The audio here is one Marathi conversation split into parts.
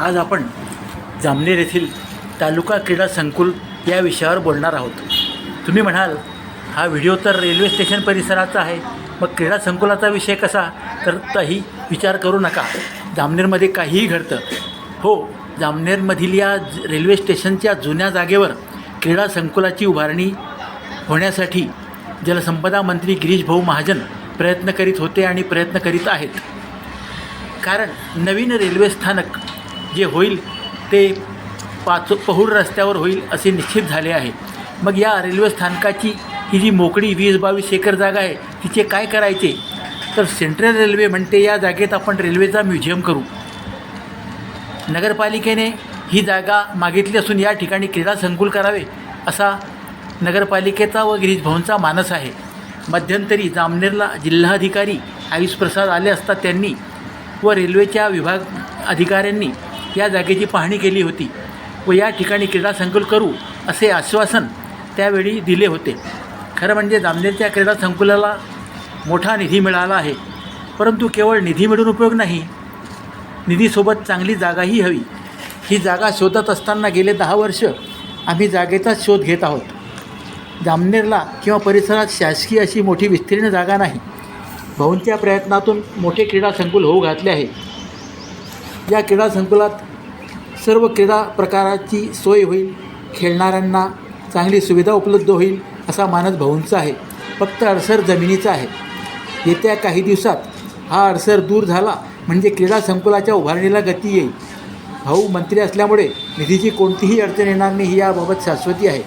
आज आपण जामनेर येथील तालुका क्रीडा संकुल या विषयावर बोलणार आहोत. तुम्ही म्हणाल हा व्हिडिओ तर रेल्वे स्टेशन परिसराचा आहे मग क्रीडा संकुलाचा विषय कसा तर काही विचार करू नका. जामनेरमध्ये काहीही घडतं. हो जामनेरमधील या रेल्वे स्टेशनच्या जुन्या जागेवर क्रीडा संकुलाची उभारणी होण्यासाठी जलसंपदा मंत्री गिरीश भाऊ महाजन प्रयत्न करीत होते आणि प्रयत्न करीत आहेत. कारण नवीन रेल्वे स्थानक जे होईल ते पाच पहुड रस्त्यावर होईल असे निश्चित झाले आहे. मग या रेल्वे स्थानकाची ही जी मोकळी वीस बावीस एकर जागा आहे तिचे काय करायचे? तर सेंट्रल रेल्वे म्हणते या जागेत आपण रेल्वेचा म्युझियम करू. नगरपालिकेने ही जागा मागितली असून या ठिकाणी क्रीडा संकुल करावे असा नगरपालिकेचा व गिरीजभवनचा मानस आहे. मध्यंतरी जामनेरला जिल्हाधिकारी आयुष प्रसाद आले असता त्यांनी व रेल्वेच्या विभाग अधिकाऱ्यांनी या जागेची पाहणी केली होती व या ठिकाणी क्रीडा संकुल करू असे आश्वासन त्यावेळी दिले होते. खरं म्हणजे जामनेरच्या क्रीडा संकुलाला मोठा निधी मिळाला आहे. परंतु केवळ निधी मिळून उपयोग नाही निधीसोबत चांगली जागाही हवी. ही जागा शोधत असताना गेले दहा वर्ष आम्ही जागेचाच शोध घेत आहोत. जामनेरला किंवा परिसरात शासकीय अशी मोठी विस्तीर्ण जागा नाही. भाऊंच्या प्रयत्नातून मोठे क्रीडा संकुल होऊ घातले आहे. या क्रीडा संकुलात सर्व क्रीडा प्रकाराची सोय होईल. खेळणाऱ्यांना चांगली सुविधा उपलब्ध होईल असा मानस भाऊंचा आहे. फक्त अडसर जमिनीचा आहे. येत्या काही दिवसात हा अडसर दूर झाला म्हणजे क्रीडा संकुलाच्या उभारणीला गती येईल. भाऊ मंत्री असल्यामुळे निधीची कोणतीही अडचण येणार नाही ही याबाबत शाश्वती आहे.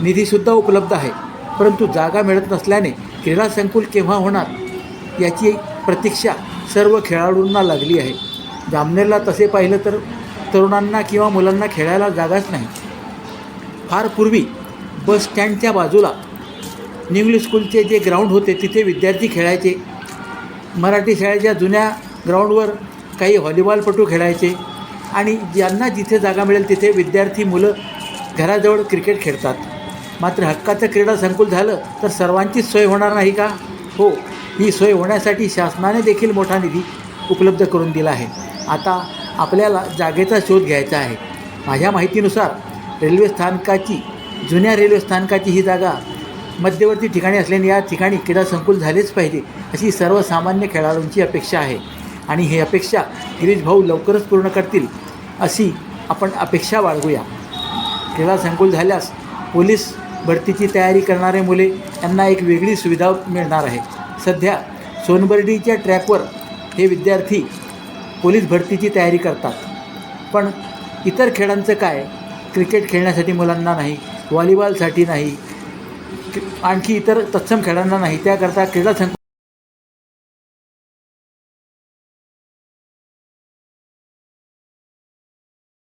निधीसुद्धा उपलब्ध आहे. परंतु जागा मिळत नसल्याने क्रीडा संकुल केव्हा होणार याची प्रतीक्षा सर्व खेळाडूंना लागली आहे. जामनेरला तसे पाहिलं तर तरुणांना किंवा मुलांना खेळायला जागाच नाही. फार पूर्वी बस स्टँडच्या बाजूला न्यू स्कूलचे जे ग्राउंड होते तिथे विद्यार्थी खेळायचे. मराठी शाळेच्या जुन्या ग्राउंडवर काही व्हॉलीबॉलपटू खेळायचे आणि ज्यांना जिथे जागा मिळेल तिथे विद्यार्थी मुलं घराजवळ क्रिकेट खेळतात. मात्र हक्काचं क्रीडा संकुल झालं तर सर्वांचीच सोय होणार नाही का? हो ही सोय होण्यासाठी शासनाने देखील मोठा निधी उपलब्ध करून दिला आहे. आता आपल्याला जागेचा शोध घ्यायचा आहे. माझ्या माहितीनुसार रेल्वे स्थानकाची जुन्या रेल्वे स्थानकाची ही जागा मध्यवर्ती ठिकाणी असल्याने या ठिकाणी क्रीडा संकुल झालेच पाहिजे अशी सर्वसामान्य खेळाडूंची अपेक्षा आहे. आणि ही अपेक्षा गिरीश भाऊ लवकरच पूर्ण करतील अशी आपण अपेक्षा बाळगूया. क्रीडा संकुल झाल्यास पोलीस भरतीची तयारी करणारे मुले यांना एक वेगळी सुविधा मिळणार आहे. सध्या सोनबर्डीच्या ट्रॅकवर हे विद्यार्थी पोलीस भरतीची तयारी करतात. पण इतर खेळांचं काय? क्रिकेट खेळण्यासाठी मुलांना नाही व्हॉलीबॉलसाठी नाही आणखी इतर तत्सम खेळांना नाही त्याकरता क्रीडा संकुल